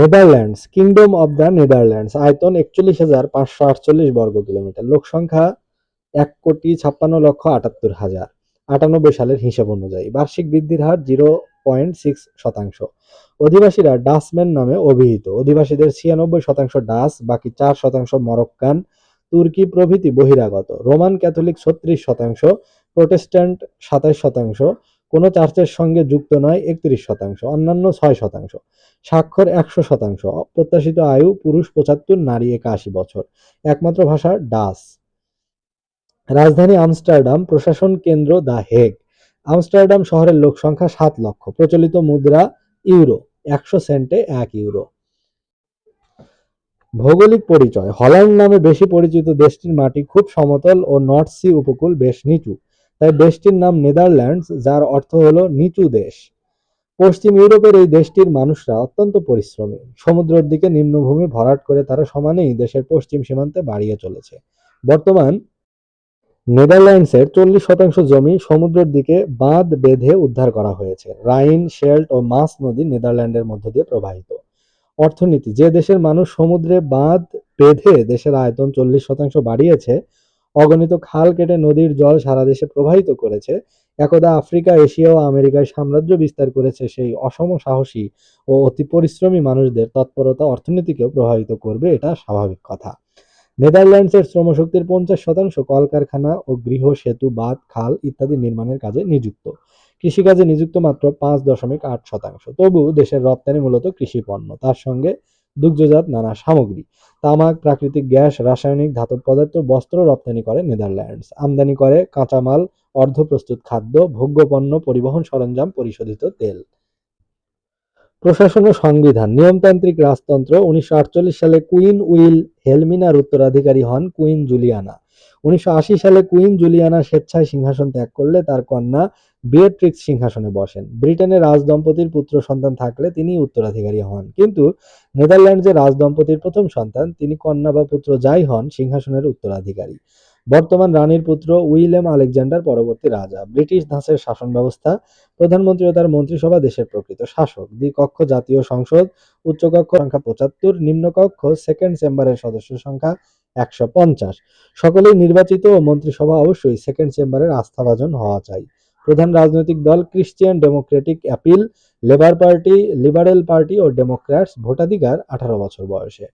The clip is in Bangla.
Netherlands kingdom of the Netherlands আয়তন একচল্লিশ হাজার পাঁচশো আটচল্লিশ বর্গ কিলোমিটার। লোক সংখ্যা এক কোটি ছাপ্পান্ন লক্ষ আটাত্তর হাজার। আটানব্বই সালের হিসাব অনুযায়ী বার্ষিক বৃদ্ধির হার জিরো পয়েন্ট সিক্স শতাংশ। অধিবাসীরা ডাসম্যান নামে অভিহিত। অধিবাসীদের ছিয়ানব্বই শতাংশ ডাস বাকি চার শতাংশ মরক্কান, তুর্কি প্রভৃতি বহিরাগত। রোমান ক্যাথলিক ছত্রিশ শতাংশ, প্রোটেস্ট্যান্ট সাতাশ শতাংশ কোনো চার্চের সঙ্গে যুক্ত নয়, একত্রিশ শতাংশ, অন্যান্য ছয় শতাংশ। স্বাক্ষর একশো শতাংশ প্রত্যাশিত আয়ু পুরুষ পঁচাত্তর, নারী একাশি বছর। একমাত্র ভাষা ডাচ। রাজধানী আমস্টারডাম, প্রশাসন কেন্দ্র দ্য হেগ। আমস্টারডাম শহরের লোক সংখ্যা সাত লক্ষ। প্রচলিত মুদ্রা ইউরো, একশো সেন্টে এক ইউরো। ভৌগোলিক পরিচয়, হল্যান্ড নামে বেশি পরিচিত দেশটির মাটি খুব সমতল ও নর্থ সি উপকূল বেশ নিচু। তাই দেশটির নাম নেদারল্যান্ডস, যার অর্থ হলো নিচু দেশ। পশ্চিম ইউরোপের এই দেশটির মানুষরা অত্যন্ত পরিশ্রমী। সমুদ্রের দিকে নিম্নভূমি ভরাট করে তারা সমানেই দেশের পশ্চিম সীমান্তে বাড়িয়ে চলেছে। বর্তমান নেদারল্যান্ডসের চল্লিশ শতাংশ জমি সমুদ্রের দিকে বাঁধ বেঁধে উদ্ধার করা হয়েছে। রাইন, শেল্ট ও মাস নদী নেদারল্যান্ডের মধ্য দিয়ে প্রবাহিত। অর্থনীতি, যে দেশের মানুষ সমুদ্রে বাঁধ বেঁধে দেশের আয়তন চল্লিশ শতাংশ বাড়িয়েছে অগণিত খাল কেটে নদীর জল সারা দেশে প্রবাহিত করেছে, একদা আফ্রিকা, এশিয়া ও আমেরিকায় সাম্রাজ্য বিস্তার করেছে সেই অসম সাহসী ও অতি পরিশ্রমী মানুষদের তৎপরতা অর্থনীতিকেও প্রভাবিত করবে এটা স্বাভাবিক কথা। নেদারল্যান্ডসের শ্রমশক্তির পঞ্চাশ শতাংশ কলকারখানা ও গৃহ, সেতু, বাঁধ, খাল ইত্যাদি নির্মাণের কাজে নিযুক্ত। কৃষিকাজে নিযুক্ত মাত্র পাঁচ দশমিক আট শতাংশ। তবু দেশের রপ্তানি মূলত কৃষি পণ্য। তার সঙ্গে দুগ্ধজাত নানা সামগ্রী। তামাক, প্রাকৃতিক গ্যাস, রাসায়নিক ধাতব পদার্থ, বস্ত্র রপ্তানি করে নেদারল্যান্ডস। আমদানি করে কাঁচামাল অর্ধপ্রস্তুত খাদ্য ভোগ্যপণ্য পরিবহন সরঞ্জাম, পরিশোধিত তেল। প্রশাসন ও সংবিধান। নিয়মতান্ত্রিক রাজতন্ত্র। উনিশশো আটচল্লিশ সালে কুইন উইল হেলমিনার উত্তরাধিকারী হন কুইন জুলিয়ানা। উনিশশো আশি সালে কুইন জুলিয়ানা স্বেচ্ছায় সিংহাসন ত্যাগ করলে তার কন্যা বিয়েট্রিক্স সিংহাসনে বসেন। ব্রিটেনের রাজদম্পতির পুত্র সন্তান থাকলে তিনি উত্তরাধিকারী হন। কিন্তু নেদারল্যান্ডসের রাজদম্পতির প্রথম সন্তান, তিনি কন্যা বা পুত্র যাই হন, সিংহাসনের উত্তরাধিকারী। বর্তমান রানীর পুত্র উইলেম আলেকজান্ডার পরবর্তী রাজা। ব্রিটিশ ধাঁচের শাসন ব্যবস্থা, প্রধানমন্ত্রী ও তার মন্ত্রিসভা দেশের প্রকৃত শাসক। দ্বিকক্ষ জাতীয় সংসদ, উচ্চকক্ষ সংখ্যা পঁচাত্তর, নিম্নকক্ষ সেকেন্ড চেম্বারের সদস্য সংখ্যা একশো পঞ্চাশ। সকলেই নির্বাচিত ও মন্ত্রিসভা অবশ্যই সেকেন্ড চেম্বারের আস্থাভাজন হওয়া চাই। প্রধান রাজনৈতিক দল Christian Democratic Appeal, Labour Party, Liberal Party ও ডেমোক্র্যাটস ভোটাধিকার আঠারো বছর বয়সে।